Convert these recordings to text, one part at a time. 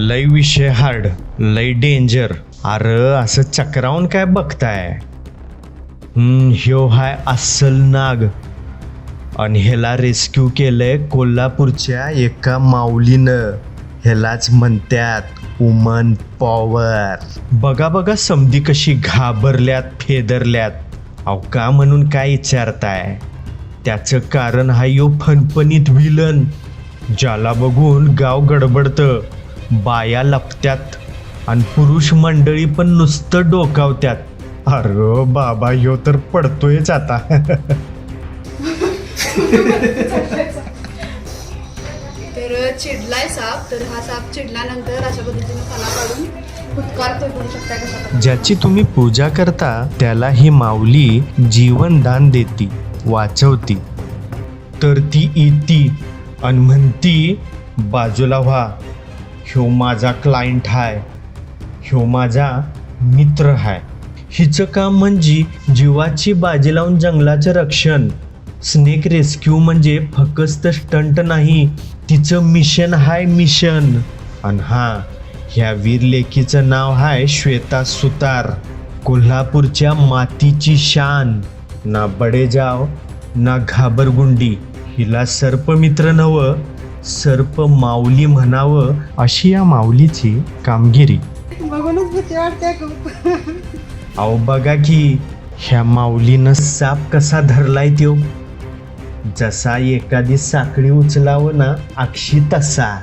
लय विषय हार्ड लय डेंजर अरे असं चक्रावून काय बघताय? ह्यो हाय अस्सल नाग. आणि ह्याला रेस्क्यू केलंय कोल्हापूरच्या एका माऊलीनं. ह्यालाच म्हणतात वुमन पॉवर बघा बघा समधी कशी घाबरल्यात फेदरल्यात. अहो का म्हणून काय विचारताय? त्याचं कारण हा यो फणफणीत विलन ज्याला बघून गाव गडबडतं. बाया लपत्यात आणि पुरुष मंडळी पण नुसतं डोकावत्यात. अरे बाबा ह्यो तर पडतोयच आता. तर चिडलाय साप तर हा साप चिडल्यानंतर अशा पद्धतीने काढून फुटकारतोय करू शकता कशा ज्याची तुम्ही पूजा करता त्याला ही माऊली जीवनदान देती वाचवती. तर ती येती आणि म्हणती बाजूला व्हा ह्यो माझा क्लायंट हाय. ह्यो माझा मित्र हाय. हिचं काम म्हणजे जीवाची बाजी लावून जंगलाचं रक्षण. स्नेक रेस्क्यू म्हणजे फकस्त स्टंट नाही तिचं मिशन हाय मिशन आणि हा ह्या वीर लेखीचं नाव हाय श्वेता सुतार. कोल्हापूरच्या मातीची शान. ना बडेजाव ना घाबरगुंडी. हिला सर्पमित्र नवं सर्प माऊली म्हणावं अशी या माऊलीची कामगिरी. बघूनच भीती वाटते खूप अहो बघा की ह्या माऊलीनं साप कसा धरलाय त्यो? जसा एखादी साखळी उचलावं ना अक्षी तसा.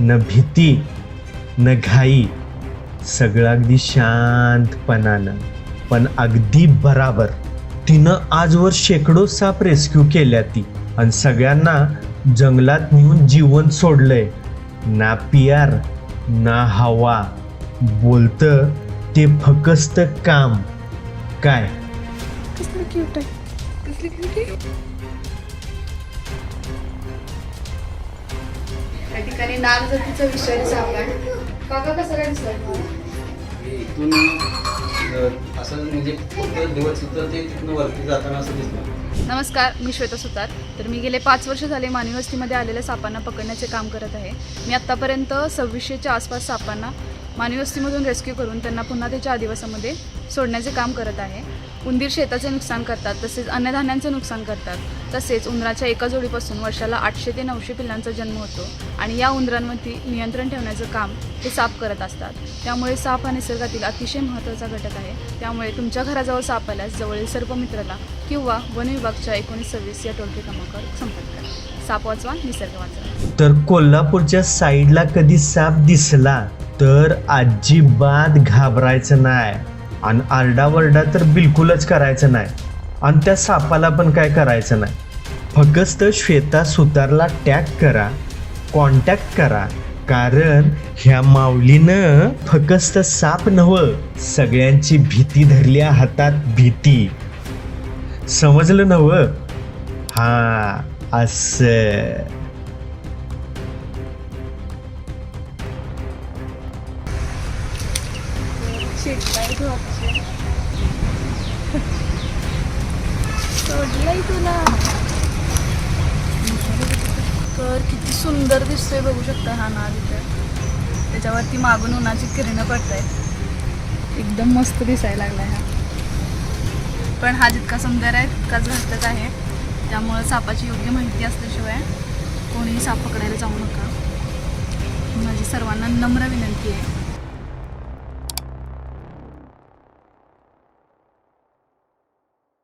न भीती न घाई सगळं अगदी शांतपणानं. पण अगदी बराबर. तिनं आजवर शेकडो साप रेस्क्यू केल्या ती. आणि सगळ्यांना जंगलात नेऊन जीवन सोडलंय. ना पियार ना हवा. बोलतं ते फकस्त काम. काय? कसली क्यूट आहे. कसली क्यूट आहे? त्या ठिकाणी नाग जातीचा विषय साप आहे काका कसं काय अ, असं म्हणजे दिवस सुद्धा ते तिथून वरती जाताना असं दिसलं नमस्कार मी श्वेता सुतार. तर मी गेले पाच वर्ष झाले मानवी वस्तीमध्ये आलेल्या सापांना पकडण्याचे काम करत आहे. मी आत्तापर्यंत सव्वीसशेच्या आसपास सापांना मानवी वस्तीमधून रेस्क्यू करून त्यांना पुन्हा त्याच्या आदिवासामध्ये सोडण्याचे काम करत आहे. उंदीर शेताचे नुकसान करतात तसेच अन्नधान्यांचं नुकसान करतात. तसेच उंदराच्या एका जोडीपासून वर्षाला आठशे ते नऊशे पिल्लांचा जन्म होतो आणि या उंदरांवरती नियंत्रण ठेवण्याचं काम हे साप करत असतात. त्यामुळे साप हा निसर्गातील अतिशय महत्त्वाचा घटक आहे. त्यामुळे तुमच्या घराजवळ साप आल्यास जवळील सर्पमित्राला किंवा वन विभागच्या एकोणीस सव्वीस या टोल फ्री क्रमांकावर संपर्क करा. साप वाचवा निसर्ग वाचवा. तर कोल्हापूरच्या साईडला कधी साप दिसला तर अजिबात घाबरायचं नाही. आणि आरडावरडा तर बिलकुलच करायचं नाही. आणि त्या सापाला पण काय करायचं नाही. फक्त श्वेता सुतारला टॅग करा कॉन्टॅक्ट करा. कारण ह्या माऊलीनं फक्त साप नव्ह सगळ्यांची भीती धरल्या हातात भीती. समजलं नवं हा असं. चिडलाय तू अक्षय सोडलाय तुला तर किती सुंदर दिसतोय बघू शकता हा नाग इथे. त्याच्यावरती मागून उन्हाची किरणं पडत आहेत एकदम मस्त दिसायला लागलाय हा. पण हा जितका सुंदर आहे तितकाच घातक आहे. त्यामुळं सापाची योग्य माहिती असल्याशिवाय कोणीही साप पकडायला जाऊ नका. माझी सर्वांना नम्र विनंती आहे.